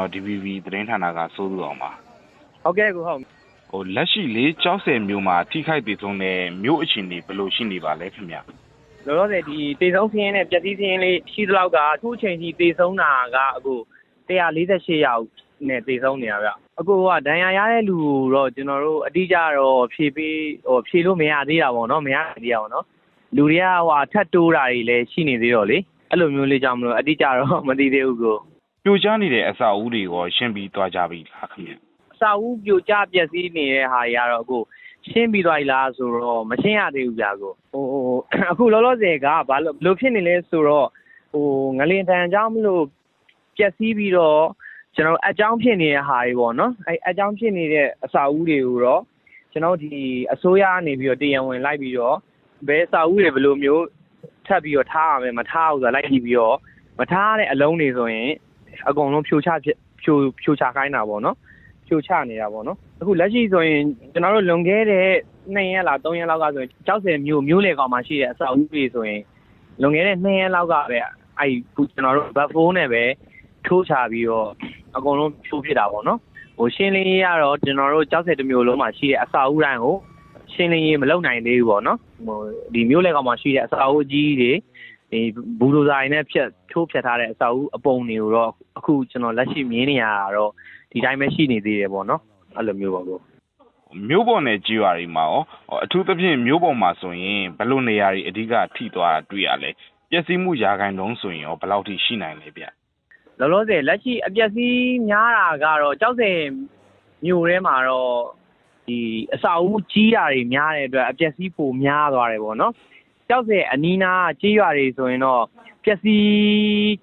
တော် DVB သတင်းဌာနကစိုးသူအောင်ပါဟုတ်ကဲ့ကိုဟုတ်ဟိုလက်ရှိလေးကြောက်စင်မျိုးမှာထိခိုက်ဒေဆုံးတဲ့မျိုးအခြေအနေဘယ်လိုရှိနေပါလဲခင်ဗျလောလောဆယ်ဒီတေဆုံးစင်းရင်နဲ့ပျက်စီးစင်းရင်လေးရှိသလောက်ကအခုချိန်ကြီးတေဆုံးတာကအခု148ယောက်နဲ့တေဆုံးနေတာဗျအခုကဒဏ်ရာရတဲ့လူတော့ကျွန်တော်တို့အတိအကျတော့ဖြေပေးဟိုဖြေလို့မရသေးတာပေါ့နော်မရသေးတာပေါ့နော်လူတွေကဟိုထတ်တိုးတာတွေလည်းရှိနေသေးတော့လေအဲ့လိုမျိုးလေးကြောင့်မလို့အတိအကျတော့မသိသေးဘူးကို ပြိုကျနေတဲ့အဆောက်အဦတွေရောရှင်းပြီးသွားကြပြီလားခင်ဗျအစာဦးပြိုကျပျက်စီးနေတဲ့ဟာတွေကတော့အခုရှင်းပြီးသွားပြီလားဆိုတော့မရှင်းရသေးဘူးဗျာကိုဟိုဟိုအခုလောလောဆယ်ကဘာလို့ဘယ်လိုဖြစ်နေလဲဆိုတော့ဟိုငလင်တန်အကြောင်းမလို့ပျက်စီးပြီးတော့ကျွန်တော်အကြောင်းဖြစ်နေတဲ့ဟာတွေပေါ့နော်အဲအကြောင်းဖြစ်နေတဲ့အစာဦးတွေကိုတော့ကျွန်တော်ဒီအစိုးရကနေပြီးတော့တရားဝင်လိုက်ပြီးတော့ဘယ်အစာဦးတွေဘယ်လိုမျိုးထပ်ပြီးတော့ထားရမယ်မထားဘူးဆိုတာလိုက်ကြည့်ပြီးတော့မထားတဲ့အလုံးတွေဆိုရင် အကုန်လုံးဖြိုချဖြစ်ဖြိုဖြိုချခိုင်းတာပေါ့နော်ဖြိုချနေတာပေါ့နော်အခုလက်ရှိဆိုရင်ကျွန်တော်တို့လွန်ခဲ့တဲ့2ရက်လား3ရက်လောက်ကဆိုရင်ကြောက်စင်မျိုးမျိုးလေကောင်မှရှိတဲ့အဆောက်အဦတွေဆိုရင်လွန်ခဲ့တဲ့2ရက်လောက်ကပဲအဲ့ခုကျွန်တော်တို့ဘတ်ဖိုးနဲ့ပဲထိုးချပြီးတော့အကုန်လုံးဖြိုးဖြစ်တာပေါ့နော်ဟိုရှင်းလင်းရေးကတော့ကျွန်တော်တို့ကြောက်စင်တစ်မျိုးလုံးမှာရှိတဲ့အဆောက်အဦတိုင်းကိုရှင်းလင်းရေးမလုပ်နိုင်သေးဘူးပေါ့နော်ဟိုဒီမျိုးလေကောင်မှရှိတဲ့အဆောက်အဦကြီးတွေ ဒီဘူဒိုဇာတွေနဲ့ဖြတ်ထိုးဖြတ်ထားတဲ့အဆောက်အဦအပုံတွေကိုတော့အခုကျွန်တော်လက်ရှိမြင်နေရတာတော့ဒီတိုင်းပဲရှိနေသေးတယ်ပေါ့နော်အဲ့လိုမျိုးပါကိုမျိုးပေါ်နဲ့ကြီးရွာတွေမှာရောဟိုအထူးသဖြင့်မျိုးပေါ်မှာဆိုရင်ဘယ်လိုနေရာတွေအဓိကထိသွားတာတွေ့ရလဲပျက်စီးမှုရာခိုင်နှုန်းဆိုရင်ရောဘယ်လောက်ထိရှိနိုင်လဲဗျလောလောဆယ်လက်ရှိအပျက်စီးများတာကတော့ကြောက်စင်မြို့ထဲမှာတော့ဒီအစာအုပ်ကြီးတာတွေများတဲ့အတွက်အပျက်စီးပိုများသွားတယ်ပေါ့နော် ကြောက်စင်အနီးနားကြီးရွာတွေဆိုရင်တော့ပျက်စီး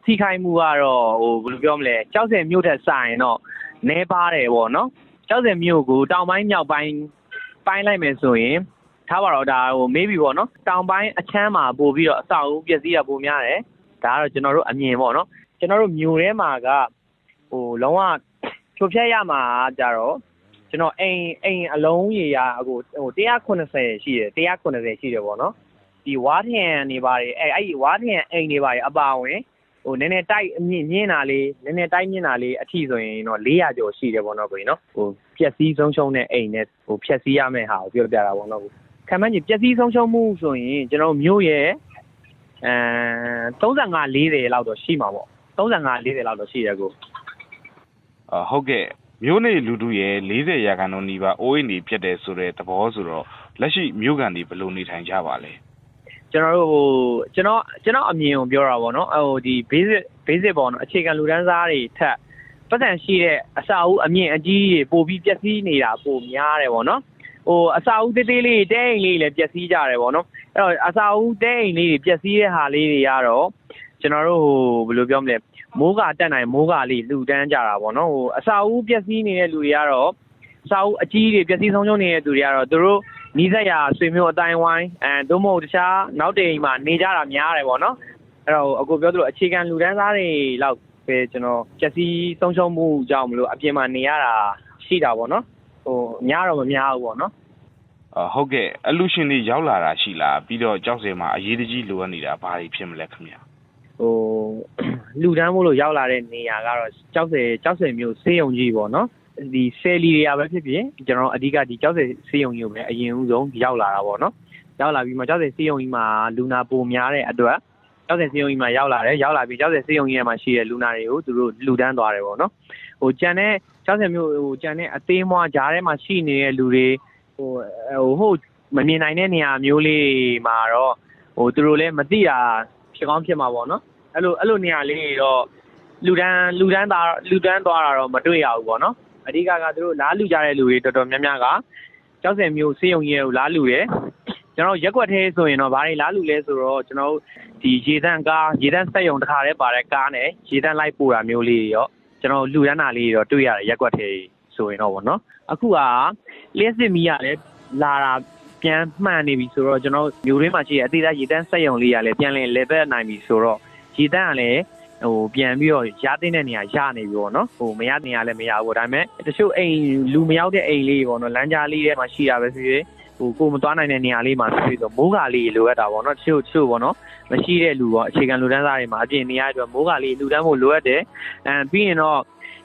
ထိခိုက်မှုကတော့ဟိုဘယ်လိုပြောမလဲကြောက်စင်မြို့ထက်စာရင်တော့နည်းပါတယ်ပေါ့နော်ကြောက်စင်မြို့ကိုတောင်ပိုင်းမြောက်ပိုင်းပိုင်းလိုက်မယ်ဆိုရင်ထားပါတော့ဒါဟို maybe ပေါ့နော်တောင်ပိုင်းအချမ်းမှာပို့ပြီးတော့အဆောက်အဦပျက်စီးတာပိုများတယ်ဒါကတော့ကျွန်တော်တို့အမြင်ပေါ့နော်ကျွန်တော်တို့မြို့ထဲမှာကဟိုလုံးဝဖြိုဖျက်ရမှာကြတော့ကျွန်တော်အိမ်အိမ်အလုံးရေရာဟိုဟို180ရှိတယ်180ရှိတယ်ပေါ့နော် ဒီဝါထင်နေပါတယ်အဲအဲ့ဒီဝါထင်အိမ်နေပါတယ်အပါဝင်ဟိုနည်းနည်းတိုက်အမြင့်မြင့်တာလေးနည်းနည်းတိုက်မြင့်တာလေးအထီဆိုရင်တော့400ကျော်ရှိတယ်ပေါ့နော်ကိုကြီးနော်ဟိုပျက်စီးဆုံးရှုံးတဲ့အိမ်နဲ့ဟိုဖျက်စီးရမယ့်ဟာကိုပြောပြတာပေါ့နော်ခံမှန်းကြည့်ပျက်စီးဆုံးရှုံးမှုဆိုရင်ကျွန်တော်တို့မြို့ရဲ့အဲ35 40လောက်တော့ရှိမှာပေါ့35 40လောက်တော့ရှိတယ်ကိုအာဟုတ်ကဲ့မျိုးနေလူထုရဲ့40ရာခိုင်နှုန်းနီးပါးအိုးအိမ်တွေပြတ်တယ်ဆိုတဲ့သဘောဆိုတော့လက်ရှိမျိုးကန်တွေဘယ်လိုနေထိုင်ကြပါလဲ ကျွန်တော်တို့ဟိုကျွန်တော်ကျွန်တော်အမြင်ကိုပြောတာပေါ့နော်ဟိုဒီ basic basic ပေါ့နော်အခြေခံလူတန်းစားတွေထက်ပတ်စံရှိတဲ့အစာအုပ်အမြင့်အကြီးတွေပို့ပြီးပျက်စီးနေတာပိုများတယ်ပေါ့နော်ဟိုအစာအုပ်တေးသေးလေးတဲအိမ်လေးလည်းပျက်စီးကြတယ်ပေါ့နော်အဲ့တော့အစာအုပ်တဲအိမ်လေးတွေပျက်စီးတဲ့ဟာလေးတွေကတော့ကျွန်တော်တို့ဟိုဘယ်လိုပြောမလဲမိုးကတက်နိုင်မိုးကလေးလှူဒန်းကြတာပေါ့နော်ဟိုအစာအုပ်ပျက်စီးနေတဲ့လူတွေကတော့အစာအုပ်အကြီးတွေပျက်စီးဆုံးရှုံးနေတဲ့သူတွေကတော့သူတို့ နီးစပ်ရာဆွေမျိုးအတိုင်းဝိုင်းအဲသို့မဟုတ်တခြားနောက်တိမ်မှာနေကြတာများတယ်ပေါ့နော်အဲ့တော့အကိုပြောသလိုအခြေခံလူဒန်းစားတွေလောက်ပဲကျွန်တော်ပျက်စီးဆုံးရှုံးမှုကြောင့်မလို့အပြင်မှာနေရတာရှိတာပေါ့နော်ဟိုများတော့မများဘူးပေါ့နော်အာဟုတ်ကဲ့အလူရှင်တွေရောက်လာတာရှိလားပြီးတော့ကြောက်စင်မှာအရေးတကြီးလိုအပ်နေတာဘာတွေဖြစ်မလဲခင်ဗျဟိုလူတန်းမို့လို့ရောက်လာတဲ့နေရာကတော့ကြောက်စဲကြောက်စဲမျိုးဆေးရုံကြီးပေါ့နော် ဒီဆယ်လီတွေကပဲဖြစ်ဖြစ်ကျွန်တော်အဓိကဒီကြောက်စဲဆေးရုံကြီးကိုပဲအရင်ဦးဆုံးရောက်လာတာပေါ့နော်ရောက်လာပြီးမှကြောက်စဲဆေးရုံကြီးမှာလူနာပိုများတဲ့အတွက်ကြောက်စဲဆေးရုံကြီးမှာရောက်လာတယ်ရောက်လာပြီးကြောက်စဲဆေးရုံကြီးထဲမှာရှိတဲ့လူနာတွေကိုသူတို့လူတန်းသွားတယ်ပေါ့နော်ဟိုကြံတဲ့ကြောက်စဲမျိုးဟိုကြံတဲ့အသေးမွားဂျားထဲမှာရှိနေတဲ့လူတွေဟိုဟိုဟုတ်မမြင်နိုင်တဲ့နေရာမျိုးလေးမှာတော့ဟိုသူတို့လည်းမသိတာဖြစ်ကောင်းဖြစ်မှာပေါ့နော်အဲ့လိုအဲ့လိုနေရာလေးတွေတော့လူတန်းလူတန်းသားလူတန်းသွားတာတော့မတွေ့ရဘူးပေါ့နော် အဓိကကသူတို့လားလူကြတဲ့လူတွေတော်တော်များများကကျောက်စင်မျိုးစေးုံကြီးကိုလားလူတယ်ကျွန်တော်ရက်ွက်သေးဆိုရင်တော့ဘာတွေလားလူလဲဆိုတော့ကျွန်တော်ဒီရေတန်းကားရေတန်းစက်ယုံတစ်ခါတည်းပါတဲ့ကားနဲ့ရေတန်းလိုက်ပို့တာမျိုးလေးတွေရောကျွန်တော်လူတန်းတာလေးတွေတော့တွေ့ရတယ်ရက်ွက်သေးဆိုရင်တော့ဗောနော်အခုကလျှက်စစ်မီးကလည်းလာတာပြန်မှန်နေပြီဆိုတော့ကျွန်တော်မျိုးရင်းမှာရှိတဲ့အသေးသားရေတန်းစက်ယုံလေးကလည်းပြန်လည် level နိုင်ပြီဆိုတော့ရေတန်းကလည်း ဟိုပြန်ပြီးတော့ရတဲ့တဲ့နေရာရနေပြီပေါ့နော်ဟိုမရတဲ့နေရာလည်းမရဘူးဒါပေမဲ့တချို့အိမ်လူမရောက်တဲ့အိမ်လေးပေါ့နော်လမ်းကြားလေးထဲမှာရှိတာပဲဖြစ်ဖြစ်ဟိုကိုမသွားနိုင်တဲ့နေရာလေးမှာဖြစ်ဆိုမိုးကာလေးလိုအပ်တာပေါ့နော်တချို့တချို့ပေါ့နော်မရှိတဲ့လူပေါ့အခြေခံလူတန်းစားတွေမှာအပြင်နေရာအတွက်မိုးကာလေးလူတန်းဖို့လိုအပ်တယ်အဲပြီးရင်တော့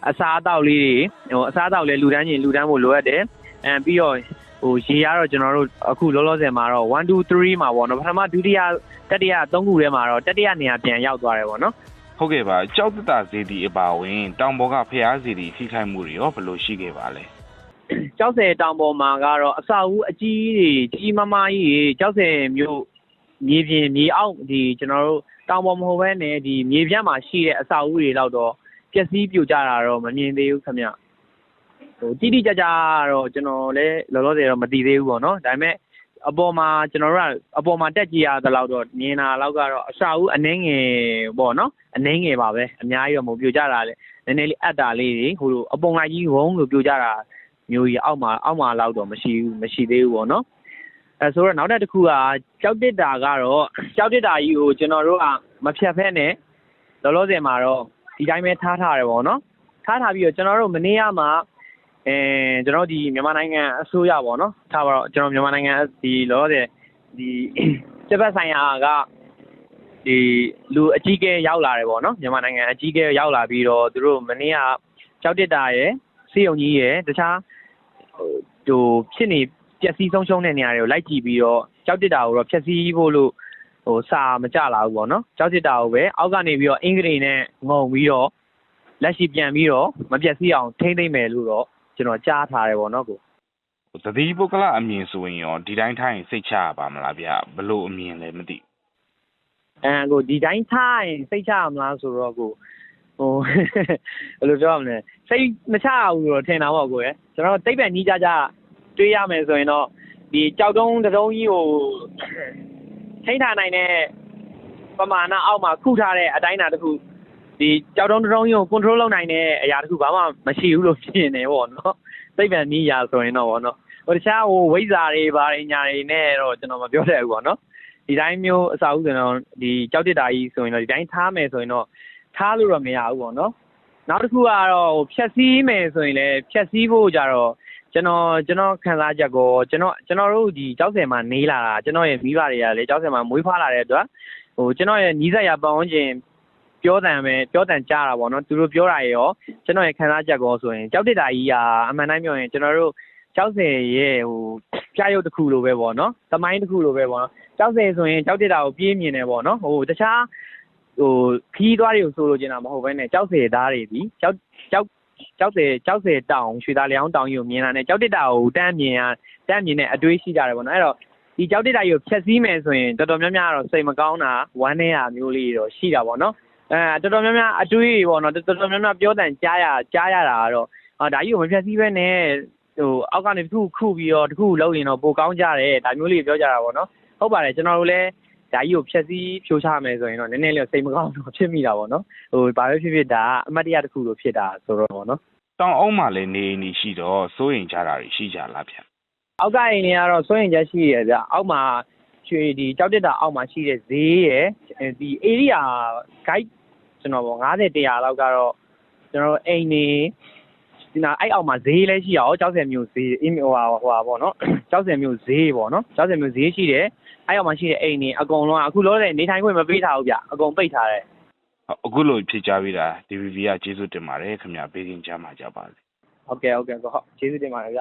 အစားအသောက်လေးတွေဟိုအစားအသောက်လေးလူတန်းချင်းလူတန်းဖို့လိုအပ်တယ်အဲပြီးတော့ဟိုရေကတော့ကျွန်တော်တို့အခုလောလောဆယ်မှာတော့1 2 3မှာပေါ့နော်ပထမဒုတိယတတိယသုံးခုထဲမှာတော့တတိယနေရာပြန်ရောက်သွားတယ်ပေါ့နော် ဟုတ်ကဲ့ပါကြောက်တတစေတီအပါအဝင်တောင်ပေါ်ကဖျားစေတီဖိခိုက်မှုတွေရောဘယ်လိုရှိခဲ့ပါလဲကျောက်ဆယ်တောင်ပေါ်မှာကတော့အစာအုပ်အကြီးတွေကြီးမားမားကြီးတွေကျောက်ဆယ်မြို့မြေပြင်မြေအောက်ဒီကျွန်တော်တို့တောင်ပေါ်မဟုတ်ဘဲနဲ့ဒီမြေပြန့်မှာရှိတဲ့အစာအုပ်တွေတော့တော့ပျက်စီးပြိုကျတာတော့မမြင်သေးဘူးခင်ဗျဟိုတိတိကျကျတော့ကျွန်တော်လည်းလောလောဆယ်တော့မသိသေးဘူးပေါ့နော်ဒါပေမဲ့ အပေါ်မှာကျွန်တော်တို့ကအပေါ်မှာတက်ကြည့်ရသလောက်တော့မြင်တာလောက်ကတော့အစာအုပ်အနှင်းငယ်ပေါ့နော်အနှင်းငယ်ပါပဲအများကြီးတော့မဟုတ်ပြိုကျတာလေနည်းနည်းလေးအပ်တာလေးတွေဟိုလိုအပုံလိုက်ကြီးဝုန်းလို့ပြိုကျတာမျိုးကြီးအောက်မှာအောက်မှာလောက်တော့မရှိဘူးမရှိသေးဘူးပေါ့နော်အဲဆိုတော့နောက်တစ်ခုကကြောက်တစ်တာကတော့ကြောက်တစ်တာကြီးကိုကျွန်တော်တို့ကမဖြတ်ဖဲနဲ့လောလောဆယ်မှာတော့ဒီတိုင်းပဲထားထားတယ်ပေါ့နော်ထားထားပြီးတော့ကျွန်တော်တို့မနေ့ကမှ အဲကျွန်တော်တို့ဒီမြန်မာနိုင်ငံအစိုးရပေါ့နော်ထားပါတော့ကျွန်တော်မြန်မာနိုင်ငံဒီလောလောဆယ်ဒီစစ်ဘက်ဆိုင်ရာကဒီလူအကြီးအကဲရောက်လာတယ်ပေါ့နော်မြန်မာနိုင်ငံအကြီးအကဲရောက်လာပြီးတော့သူတို့မနေ့ကကြောက်တစ်တာရယ်စေယုံကြီးရယ်တခြားဟိုဟိုဖြစ်နေပျက်စီးဆုံးရှုံးတဲ့နေရာတွေကိုလိုက်ကြည့်ပြီးတော့ကြောက်တစ်တာကိုတော့ဖျက်ဆီးဖို့လို့ဟိုစာမကြလာဘူးပေါ့နော်ကြောက်တစ်တာကိုပဲအောက်ကနေပြီးတော့အင်္ဂလိပ်နဲ့ငုံပြီးတော့လက်ရှိပြန်ပြီးတော့မပျက်စီးအောင်ထိမ့်သိမ့်မယ်လို့တော့ ကျွန်တော်ကြားထားတယ်ပေါ့နော်ကိုသတိပုဂ္ဂလအမြင်ဆိုရင်ရောဒီတိုင်းထိုင်စိတ်ချရပါမလားဗျဘယ်လိုအမြင်လဲမသိအဲကိုဒီတိုင်းထားရင်စိတ်ချရမလားဆိုတော့ကိုဟိုဘယ်လိုပြောရမလဲစိတ်မချရဘူးတော့ထင်တာပေါ့ကိုရယ်ကျွန်တော်တိတ်ပံကြီးကြကြတွေးရမယ်ဆိုရင်တော့ဒီကြောက်တုံးတစ်တုံးကြီးကိုထိန်းထားနိုင်တဲ့ပမာဏအောက်မှာခုထားတဲ့အတိုင်းအတာတစ်ခု ဒီကြောက်တုံးတစ်တုံးကြီးကို control လုပ်နိုင်တဲ့အရာတစ်ခုဘာမှမရှိဘူးလို့ဖြစ်နေပေါ့နော်သိပ္ပံနည်းရာဆိုရင်တော့ပေါ့နော်ဟိုတခြားဟိုဝိဇ္ဇာတွေဘာတွေညာတွေနဲ့တော့ကျွန်တော်မပြောတတ်ဘူးပေါ့နော်ဒီတိုင်းမျိုးအစာဥဆိုရင်တော့ဒီကြောက်တစ်တာကြီးဆိုရင်တော့ဒီတိုင်းထားမယ်ဆိုရင်တော့ထားလို့တော့မရဘူးပေါ့နော်နောက်တစ်ခုကတော့ဟိုဖြက်စီးမယ်ဆိုရင်လည်းဖြက်စီးဖို့ကြတော့ကျွန်တော်ကျွန်တော်ခံစားချက်ကိုကျွန်တော်ကျွန်တော်တို့ဒီကျောက်ဆယ်မှာနေလာတာကျွန်တော်ရဲ့မိဘတွေကလည်းကျောက်ဆယ်မှာမွေးဖွားလာတဲ့အတွက်ဟိုကျွန်တော်ရဲ့နီးစပ်ရာပတ်ဝန်းကျင် ပြောတန်ပဲပြောတန်ကြားတာပေါ့နော်သူတို့ပြောတာရောကျွန်တော်ရဲ့ခံစားချက်ကိုဆိုရင်ကျောက်တစ်တာကြီးကအမှန်တိုင်းပြောရင်ကျွန်တော်တို့ကျောက်ဆယ်ရဲ့ဟိုပြရုပ်တစ်ခုလိုပဲပေါ့နော်သမိုင်းတစ်ခုလိုပဲပေါ့နော်ကျောက်ဆယ်ဆိုရင်ကျောက်တစ်တာကိုပြေးမြင်တယ်ပေါ့နော်ဟိုတခြားဟိုခီးသွားတွေကိုဆိုလိုချင်တာမဟုတ်ဘဲနဲ့ကျောက်ဆယ်သားတွေဒီကျောက်ကျောက်ကျောက်ဆယ်ကျောက်ဆယ်တောင်ရွှေသားလျောင်းတောင်ကြီးကိုမြင်တာနဲ့ကျောက်တစ်တာကိုတန်းမြင်ရတန်းမြင်တဲ့အတွေးရှိကြတယ်ပေါ့နော်အဲ့တော့ဒီကြောက်တစ်တိုက်ကိုဖြတ်စည်းမယ်ဆိုရင်တော်တော်များများတော့စိတ်မကောင်းတာဝမ်းနည်းတာမျိုးလေးတော့ရှိတာပေါ့နော် အဲတော်တော်များများအတွေးတွေပေါ့နော်တော်တော်များများပြောတန်ကြားရကြားရတာကတော့ဟာဒါကြီးကိုမဖြတ်စည်းပဲနဲ့ဟိုအောက်ကနေတစ်ခုခုပြီးတော့တစ်ခုလုံးရင်တော့ပိုကောင်းကြတယ်ဒါမျိုးလေးပြောကြတာပေါ့နော်ဟုတ်ပါတယ်ကျွန်တော်တို့လည်းဒါကြီးကိုဖြတ်စည်းဖြိုးချမယ်ဆိုရင်တော့နည်းနည်းလေးစိတ်မကောင်းတော့ဖြစ်မိတာပေါ့နော်ဟိုဘာပဲဖြစ်ဖြစ်ဒါအမတ်တရားတစ်ခုလိုဖြစ်တာဆိုတော့ပေါ့နော်တောင်အုံးမှာလည်းနေနေရှိတော့စိုးရင်ကြတာတွေရှိကြလားဗျအောက်ကအိမ်တွေကတော့စွန့်ရင်ချက်ရှိရဗျအောက်မှာရွှေဒီကြောက်တက်တာအောက်မှာရှိတဲ့ဈေးရယ်ဒီ area guide ကျွန်တော်ပေါ့90 100လောက်ကတော့ကျွန်တော်အိမ်နေဒီနာအဲ့အောက်မှာဈေးလည်းရှိရအောင်ကြောက်စင်မျိုးဈေးအင်းဟိုဟာဟိုဟာပေါ့နော်ကြောက်စင်မျိုးဈေးပေါ့နော်ကြောက်စင်မျိုးဈေးရှိတယ်အဲ့အောက်မှာရှိတဲ့အိမ်တွေအကုန်လုံးကအခုလောတဲ့နေထိုင်ခွင့်မပေးထားဘူးဗျအကုန်ပိတ်ထားတယ်ဟုတ်အခုလိုဖြစ်ကြပြီးတာ DVB ကကျေးဇူးတင်ပါတယ်ခင်ဗျပေးခင်ကြမှာကြပါစေဟုတ်ကဲ့ဟုတ်ကဲ့ဟုတ်ကျေးဇူးတင်ပါတယ်ဗျ